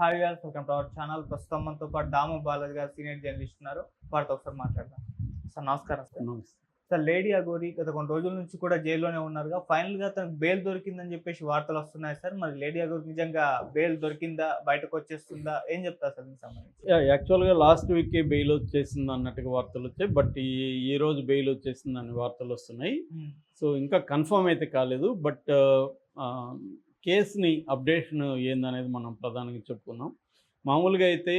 Hi గారు welcome to our channel ప్రస్తుతం మనతో పాటు దాము బాలాజీ గారు సీనియర్ జర్నలిస్ట్ ఉన్నారు. వారితో ఒకసారి మాట్లాడదాం. సార్ నమస్కారం సార్. సార్ లేడీ అగోరి గత కొన్ని రోజుల నుంచి కూడా జైల్లోనే ఉన్నారుగా. ఫైనల్గా తనకు బెయిల్ దొరికిందని చెప్పేసి వార్తలు వస్తున్నాయి సార్. మరి లేడీ అగోరి నిజంగా బెయిల్ దొరికిందా? బయటకు వచ్చేస్తుందా? ఏం చెప్తారు సార్ దీనికి సంబంధించి? యాక్చువల్గా లాస్ట్ వీకే బెయిల్ వచ్చేసింది అన్నట్టుగా వార్తలు వచ్చాయి. బట్ ఈ రోజు బెయిల్ వచ్చేసింది అని వార్తలు వస్తున్నాయి. సో ఇంకా కన్ఫర్మ్ అయితే కాలేదు. బట్ కేసుని అప్డేషన్ ఏందనేది మనం ప్రధానంగా చెప్పుకుందాం. మామూలుగా అయితే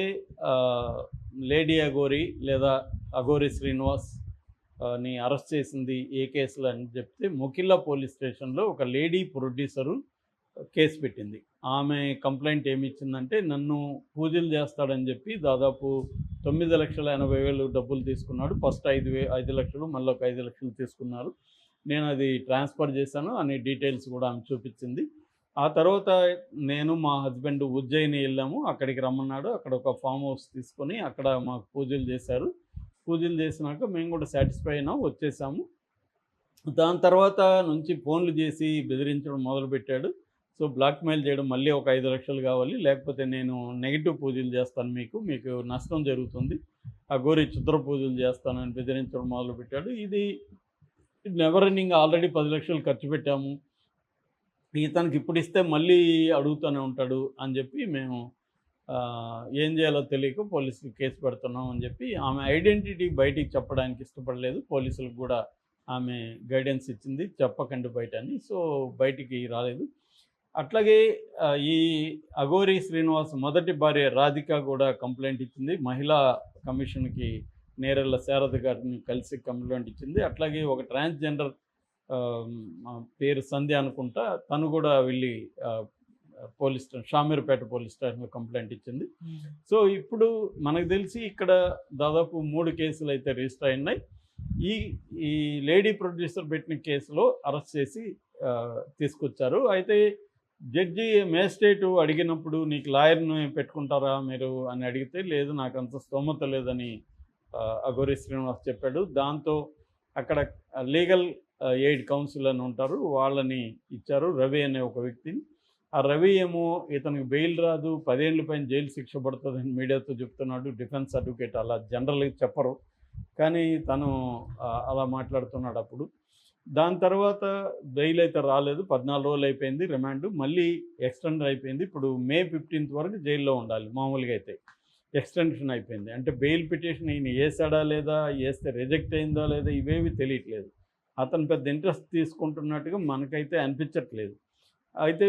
లేడీ అగోరి లేదా అగోరి శ్రీనివాస్ని అరెస్ట్ చేసింది ఏ కేసులు అని చెప్తే మొకిల్లా పోలీస్ స్టేషన్లో ఒక లేడీ ప్రొడ్యూసరు కేసు పెట్టింది. ఆమె కంప్లైంట్ ఏమి ఇచ్చిందంటే నన్ను పూజలు చేస్తాడని చెప్పి దాదాపు తొమ్మిది లక్షల ఎనభై వేలు డబ్బులు తీసుకున్నాడు. ఫస్ట్ ఐదు వే ఐదు లక్షలు మళ్ళీ ఒక ఐదు లక్షలు తీసుకున్నారు. నేను అది ట్రాన్స్ఫర్ చేశాను అనే డీటెయిల్స్ కూడా ఆమె చూపించింది. ఆ తర్వాత నేను మా హస్బెండ్ ఉజ్జయిని వెళ్ళాము. అక్కడికి రమ్మన్నాడు. అక్కడ ఒక ఫామ్ హౌస్ తీసుకొని అక్కడ మాకు పూజలు చేశారు. పూజలు చేసినాక మేము కూడా సాటిస్ఫై అయినాం వచ్చేసాము. దాని తర్వాత నుంచి ఫోన్లు చేసి బెదిరించడం మొదలుపెట్టాడు. సో బ్లాక్మెయిల్ చేయడం మళ్ళీ ఒక ఐదు లక్షలు కావాలి. లేకపోతే నేను నెగిటివ్ పూజలు చేస్తాను మీకు. మీకు నష్టం జరుగుతుంది. ఆ గోరి చిత్ర పూజలు చేస్తానని బెదిరించడం మొదలుపెట్టాడు. ఇది నెవర్ ఎండింగ్ ఆల్రెడీ పది లక్షలు ఖర్చు పెట్టాము. ఇతనికి ఇప్పుడు ఇస్తే మళ్ళీ అడుగుతూనే ఉంటాడు అని చెప్పి మేము ఏం చేయాలో తెలియక పోలీసులు కేసు పెడుతున్నాం అని చెప్పి ఆమె ఐడెంటిటీ బయటికి చెప్పడానికి ఇష్టపడలేదు. పోలీసులకు కూడా ఆమె గైడెన్స్ ఇచ్చింది. చెప్పకండి బయట అని. సో బయటికి రాలేదు. అట్లాగే ఈ అఘోరి శ్రీనివాస్ మొదటి భార్య రాధిక కూడా కంప్లైంట్ ఇచ్చింది. మహిళా కమిషన్కి నేరెళ్ళ శారద గారిని కలిసి కంప్లైంట్ ఇచ్చింది. అట్లాగే ఒక ట్రాన్స్జెండర్ పేరు సంధ్య అనుకుంటా. తను కూడా వెళ్ళి పోలీస్ స్టేషన్ షామీర్పేట పోలీస్ స్టేషన్లో కంప్లైంట్ ఇచ్చింది. సో ఇప్పుడు మనకు తెలిసి ఇక్కడ దాదాపు మూడు కేసులు అయితే రిజిస్టర్ అయినాయి. ఈ ఈ లేడీ ప్రొడ్యూసర్ పెట్టిన కేసులో అరెస్ట్ చేసి తీసుకొచ్చారు. అయితే జడ్జి మేజిస్ట్రేట్ అడిగినప్పుడు నీకు లాయర్ను పెట్టుకుంటారా మీరు? అని అడిగితే లేదు నాకు అంత స్తోమత లేదని అఘోరి శ్రీనివాస్ చెప్పాడు. దాంతో అక్కడ లీగల్ ఎయిడ్ కౌన్సిల్ అని ఉంటారు. వాళ్ళని ఇచ్చారు రవి అనే ఒక వ్యక్తిని. ఆ రవి ఏమో ఇతనికి బెయిల్ రాదు పదేళ్ళ పైన జైలు శిక్ష పడుతుందని మీడియాతో చెప్తున్నాడు. డిఫెన్స్ అడ్వకేట్ అలా జనరల్గా చెప్పరు. కానీ తను అలా మాట్లాడుతున్నాడు అప్పుడు. దాని తర్వాత బెయిల్ అయితే రాలేదు. పద్నాలుగు రోజులు అయిపోయింది రిమాండ్. మళ్ళీ ఎక్స్టెండ్ అయిపోయింది. ఇప్పుడు మే ఫిఫ్టీన్త్ వరకు జైల్లో ఉండాలి. మామూలుగా అయితే ఎక్స్టెన్షన్ అయిపోయింది. అంటే బెయిల్ పిటిషన్ ఈయన వేసాడా లేదా వేస్తే రిజెక్ట్ అయిందా లేదా ఇవేవి తెలియట్లేదు. అతను పెద్ద ఇంట్రెస్ట్ తీసుకుంటున్నట్టుగా మనకైతే అనిపించట్లేదు. అయితే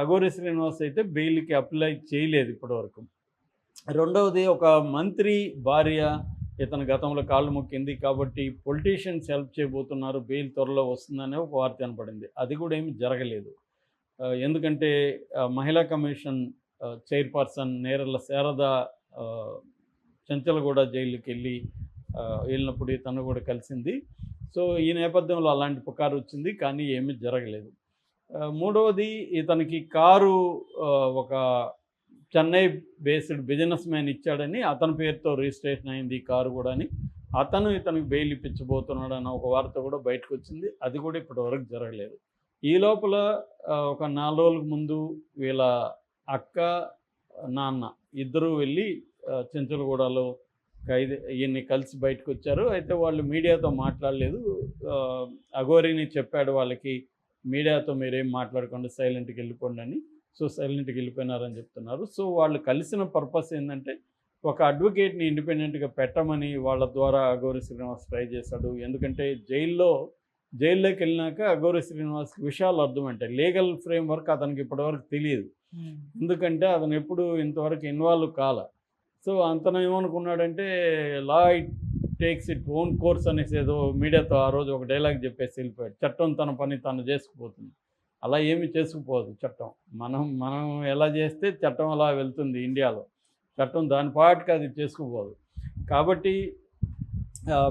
అఘోరి శ్రీనివాస్ అయితే బెయిల్కి అప్లై చేయలేదు ఇప్పటివరకు. రెండవది ఒక మంత్రి భార్య ఇతను గతంలో కాళ్ళు మొక్కింది కాబట్టి పొలిటీషియన్స్ హెల్ప్ చేయబోతున్నారు బెయిల్ త్వరలో వస్తుందనే ఒక వార్త కనపడింది అది కూడా ఏమి జరగలేదు. ఎందుకంటే మహిళా కమిషన్ చైర్పర్సన్ నేరల శారద చెంచలగూడ జైలుకి వెళ్ళి వెళ్ళినప్పుడు తను కూడా కలిసింది. సో ఈ నేపథ్యంలో అలాంటి పుకారు వచ్చింది కానీ ఏమీ జరగలేదు. మూడవది ఇతనికి కారు ఒక చెన్నై బేస్డ్ బిజినెస్ మ్యాన్ ఇచ్చాడని అతని పేరుతో రిజిస్ట్రేషన్ అయింది ఈ కారు కూడా అని. అతను ఇతనికి బెయిల్ ఇప్పించబోతున్నాడు అన్న ఒక వార్త కూడా బయటకు వచ్చింది. అది కూడా ఇప్పటివరకు జరగలేదు. ఈ లోపల ఒక నాలుగు రోజులకు ముందు వీళ్ళ అక్క నాన్న ఇద్దరూ వెళ్ళి చెంచులగూడలో ఖైదీ ఈయన్ని కలిసి బయటకు వచ్చారు అయితే వాళ్ళు మీడియాతో మాట్లాడలేదు. అఘోరిని చెప్పాడు వాళ్ళకి మీడియాతో మీరేం మాట్లాడకుండా సైలెంట్కి వెళ్ళిపోండి అని. సో సైలెంట్కి వెళ్ళిపోయినారని చెప్తున్నారు. సో వాళ్ళు కలిసిన పర్పస్ ఏంటంటే ఒక అడ్వకేట్ని ఇండిపెండెంట్గా పెట్టమని వాళ్ళ ద్వారా అఘోరి శ్రీనివాస్ ట్రై చేశాడు. ఎందుకంటే జైల్లో జైల్లోకి వెళ్ళినాక అఘోరి శ్రీనివాస్కి విషయాలు అర్థమంటాయి. లీగల్ ఫ్రేమ్ వర్క్ అతనికి ఇప్పటివరకు తెలియదు. ఎందుకంటే అతను ఎప్పుడు ఇంతవరకు ఇన్వాల్వ్ కాల. సో అంతను ఏమనుకున్నాడంటే law it takes it own course అనేసి ఏదో మీడియాతో ఆ రోజు ఒక డైలాగ్ చెప్పేసి వెళ్ళిపోయాడు. చట్టం తన పని తను చేసుకుపోతుంది. అలా ఏమీ చేసుకుపోదు చట్టం. మనం మనం ఎలా చేస్తే చట్టం అలా వెళ్తుంది ఇండియాలో. చట్టం దానిపాటుకి అది చేసుకుపోదు. కాబట్టి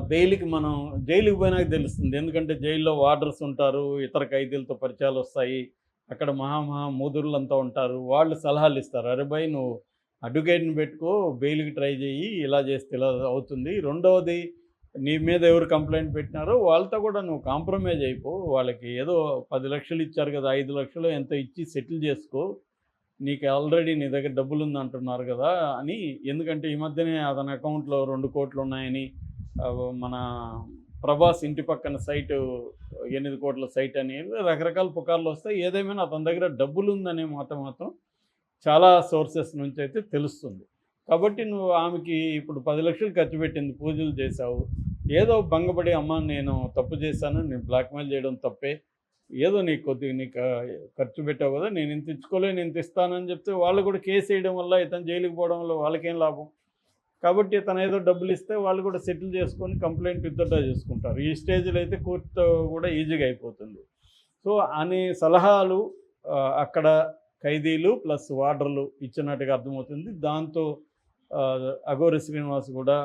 బెయిల్కి మనం జైలుకి పోయినాక తెలుస్తుంది. ఎందుకంటే జైల్లో వార్డర్స్ ఉంటారు ఇతర ఖైదీలతో పరిచయాలు వస్తాయి. అక్కడ మహామహా మూదురులంతా ఉంటారు. వాళ్ళు సలహాలు ఇస్తారు. అరే భయ్ నువ్వు అడ్వకేట్ని పెట్టుకో బెయిల్కి ట్రై చేయి ఇలా చేస్తే ఇలా అవుతుంది. రెండవది నీ మీద ఎవరు కంప్లైంట్ పెట్టినారో వాళ్ళతో కూడా నువ్వు కాంప్రమైజ్ అయిపో. వాళ్ళకి ఏదో పది లక్షలు ఇచ్చారు కదా ఐదు లక్షలు ఎంత ఇచ్చి సెటిల్ చేసుకో. నీకు ఆల్రెడీ నీ దగ్గర డబ్బులు ఉంది అంటున్నారు కదా అని. ఎందుకంటే ఈ మధ్యనే అతని అకౌంట్లో రెండు కోట్లు ఉన్నాయని మన ప్రభాస్ ఇంటి పక్కన సైటు ఎనిమిది కోట్ల సైట్ అని రకరకాల పుకార్లు వస్తాయి. ఏదేమైనా అతని దగ్గర డబ్బులు ఉందనే మాట మాత్రం చాలా సోర్సెస్ నుంచి అయితే తెలుస్తుంది. కాబట్టి నువ్వు ఆమెకి ఇప్పుడు పది లక్షలు ఖర్చు పెట్టింది పూజలు చేశావు. ఏదో భంగపడి అమ్మ నేను తప్పు చేశాను నేను బ్లాక్మెయిల్ చేయడం తప్పే. ఏదో నీకు కొద్దిగా నీకు ఖర్చు పెట్టావు కదా నేను ఇంత ఇచ్చుకోలే నేను ఇంత ఇస్తానని చెప్తే వాళ్ళు కూడా కేసు వేయడం వల్ల ఇతను జైలుకి పోవడం వల్ల వాళ్ళకేం లాభం? కాబట్టి తను ఏదో డబ్బులు ఇస్తే వాళ్ళు కూడా సెటిల్ చేసుకొని కంప్లైంట్ విత్డ్రా చేసుకుంటారు. ఈ స్టేజ్లో అయితే కోర్టుతో కూడా ఈజీగా అయిపోతుంది. సో అనే సలహాలు అక్కడ ఖైదీలు ప్లస్ వార్డర్లు ఇచ్చినట్టుగా అర్థమవుతుంది. దాంతో అఘోరి శ్రీనివాస్ కూడా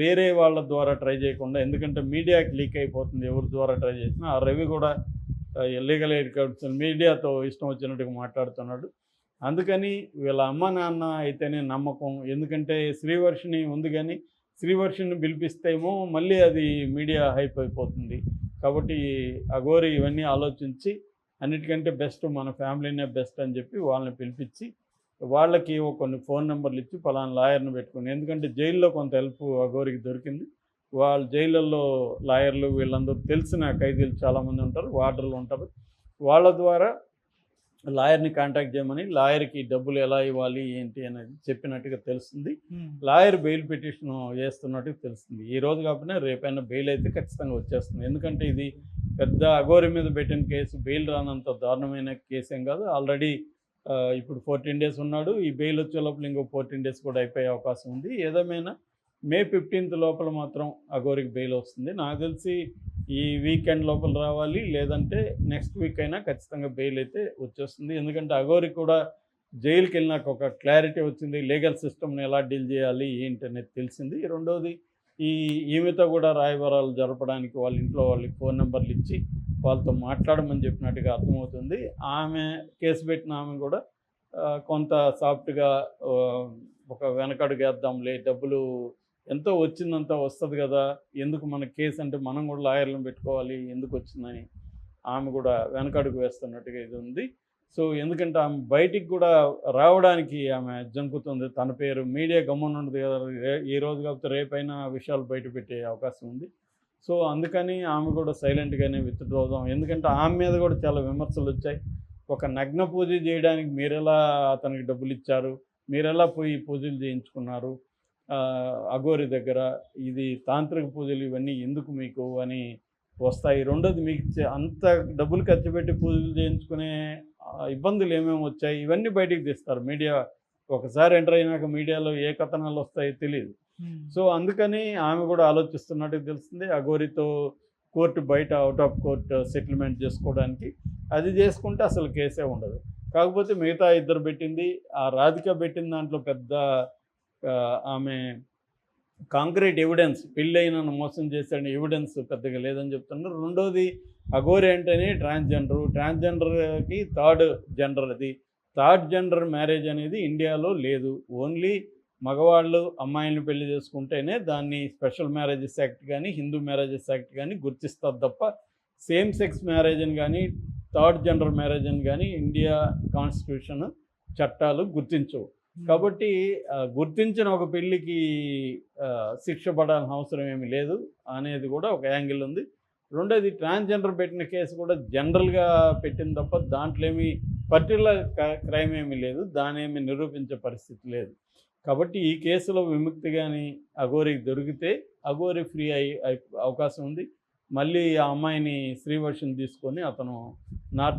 వేరే వాళ్ళ ద్వారా ట్రై చేయకుండా ఎందుకంటే మీడియాకి లీక్ అయిపోతుంది ఎవరి ద్వారా ట్రై చేసినా ఆ రవి కూడా లీగల్ ఎయిడ్ కార్డ్స్ మీడియాతో ఇష్టం వచ్చినట్టుగా మాట్లాడుతున్నాడు. అందుకని వీళ్ళ అమ్మ నాన్న అయితేనే నమ్మకం. ఎందుకంటే శ్రీవర్షిని ఉంది కానీ శ్రీవర్షిని పిలిపిస్తేమో మళ్ళీ అది మీడియా హైప్ అయిపోతుంది. కాబట్టి అఘోరి ఇవన్నీ ఆలోచించి అన్నిటికంటే బెస్ట్ మన ఫ్యామిలీనే బెస్ట్ అని చెప్పి వాళ్ళని పిలిపించి వాళ్ళకి కొన్ని ఫోన్ నెంబర్లు ఇచ్చి పలానా లాయర్ని పెట్టుకుని ఎందుకంటే జైల్లో కొంత హెల్ప్ అఘోరికి దొరికింది. వాళ్ళ జైళ్ళల్లో లాయర్లు వీళ్ళందరూ తెలిసిన ఖైదీలు చాలామంది ఉంటారు వార్డర్లు ఉంటారు. వాళ్ళ ద్వారా లాయర్ని కాంటాక్ట్ చేయమని లాయర్కి డబ్బులు ఎలా ఇవ్వాలి ఏంటి అనేది చెప్పినట్టుగా తెలుస్తుంది. లాయర్ బెయిల్ పిటిషన్ చేస్తున్నట్టు తెలుస్తుంది. ఈ రోజు కాకపోయినా రేపైనా బెయిల్ అయితే ఖచ్చితంగా వచ్చేస్తుంది. ఎందుకంటే ఇది పెద్ద అఘోరి మీద పెట్టిన కేసు బెయిల్ రానంత దారుణమైన కేసు ఏం కాదు. ఆల్రెడీ ఇప్పుడు ఫోర్టీన్ డేస్ ఉన్నాడు. ఈ బెయిల్ వచ్చే లోపల ఇంకో ఫోర్టీన్ డేస్ కూడా అయిపోయే అవకాశం ఉంది. ఏదేమైనా మే ఫిఫ్టీన్త్ లోపల మాత్రం అఘోరికి బెయిల్ వస్తుంది. నాకు తెలిసి ఈ వీకెండ్ లోపల రావాలి. లేదంటే నెక్స్ట్ వీక్ అయినా ఖచ్చితంగా బెయిల్ అయితే వచ్చేస్తుంది. ఎందుకంటే అఘోరికి కూడా జైలుకి వెళ్ళినాక ఒక క్లారిటీ వచ్చింది. లీగల్ సిస్టమ్ని ఎలా డీల్ చేయాలి ఏంటి అనేది తెలిసింది. రెండోది ఈ ఈమెతో కూడా రాయబారాలు జరపడానికి వాళ్ళ ఇంట్లో వాళ్ళకి ఫోన్ నెంబర్లు ఇచ్చి వాళ్ళతో మాట్లాడమని చెప్పినట్టుగా అర్థమవుతుంది. ఆమె కేసు పెట్టిన ఆమె కూడా కొంత సాఫ్ట్గా ఒక వెనకడుగేద్దాంలే డబ్బులు ఎంతో వచ్చిందంతా వస్తుంది కదా ఎందుకు మన కేసు అంటే మనం కూడా లాయర్లను పెట్టుకోవాలి ఎందుకు వచ్చిందని ఆమె కూడా వెనకడుగు వేస్తున్నట్టుగా ఇది ఉంది. సో ఎందుకంటే ఆమె బయటికి కూడా రావడానికి ఆమె జంకుతుంది. తన పేరు మీడియా గమ్మున ఉండదు కదా ఈ రోజు కాకపోతే రేపైనా విషయాలు బయట పెట్టే అవకాశం ఉంది. సో అందుకని ఆమె కూడా సైలెంట్గానే విత్డ్రా అవుదాం. ఎందుకంటే ఆమె మీద కూడా చాలా విమర్శలు వచ్చాయి. ఒక నగ్న పూజ చేయడానికి మీరెలా అతనికి డబ్బులు ఇచ్చారు? మీరెలా పోయి పూజలు చేయించుకున్నారు? అఘోరి దగ్గర ఇది తాంత్రిక పూజలు ఇవన్నీ ఎందుకు మీకు అని వస్తాయి. రెండోది మీకు అంత డబ్బులు ఖర్చు పెట్టి పూజలు చేయించుకునే ఇబ్బందులు ఏమేమి వచ్చాయి? ఇవన్నీ బయటికి తీస్తారు. మీడియా ఒకసారి ఎంటర్ అయినాక మీడియాలో ఏ కథనాలు వస్తాయో తెలియదు సో అందుకని ఆమె కూడా ఆలోచిస్తున్నట్టు తెలుస్తుంది. అఘోరితో కోర్టు బయట అవుట్ ఆఫ్ కోర్ట్ సెటిల్మెంట్ చేసుకోవడానికి. అది చేసుకుంటే అసలు కేసే ఉండదు. కాకపోతే మిగతా ఇద్దరు పెట్టింది ఆ రాధిక పెట్టిన దాంట్లో పెద్ద ఆమె కాంక్రీట్ ఎవిడెన్స్ పెళ్ళైన మోసం చేశాడని ఎవిడెన్స్ పెద్దగా లేదని చెప్తున్నారు. రెండోది అఘోరి అంటేనే ట్రాన్స్జెండరు. ట్రాన్స్జెండర్కి థర్డ్ జెండర్ అది. థర్డ్ జెండర్ మ్యారేజ్ అనేది ఇండియాలో లేదు. ఓన్లీ మగవాళ్ళు అమ్మాయిలను పెళ్ళి చేసుకుంటేనే దాన్ని స్పెషల్ మ్యారేజెస్ యాక్ట్ కానీ హిందూ మ్యారేజెస్ యాక్ట్ కానీ గుర్తిస్తారు తప్ప సేమ్ సెక్స్ మ్యారేజ్ అని కానీ థర్డ్ జెండర్ మ్యారేజ్ అని కానీ ఇండియా కాన్స్టిట్యూషన్ చట్టాలు గుర్తించవు. కాబట్టి గుర్తించిన ఒక పెళ్ళికి శిక్ష పడాల్సిన అవసరం ఏమి లేదు అనేది కూడా ఒక యాంగిల్ ఉంది. రెండోది ట్రాన్స్జెండర్ పెట్టిన కేసు కూడా జనరల్గా పెట్టింది తప్ప దాంట్లో ఏమి పర్టికులర్ క్రైమ్ ఏమీ లేదు. దాని ఏమి నిరూపించే పరిస్థితి లేదు. కాబట్టి ఈ కేసులో విముక్తి కానీ అఘోరికి దొరికితే అఘోరి ఫ్రీ అయ్యి అవకాశం ఉంది. మళ్ళీ ఆ అమ్మాయిని శ్రీవర్షం తీసుకొని అతను నార్త్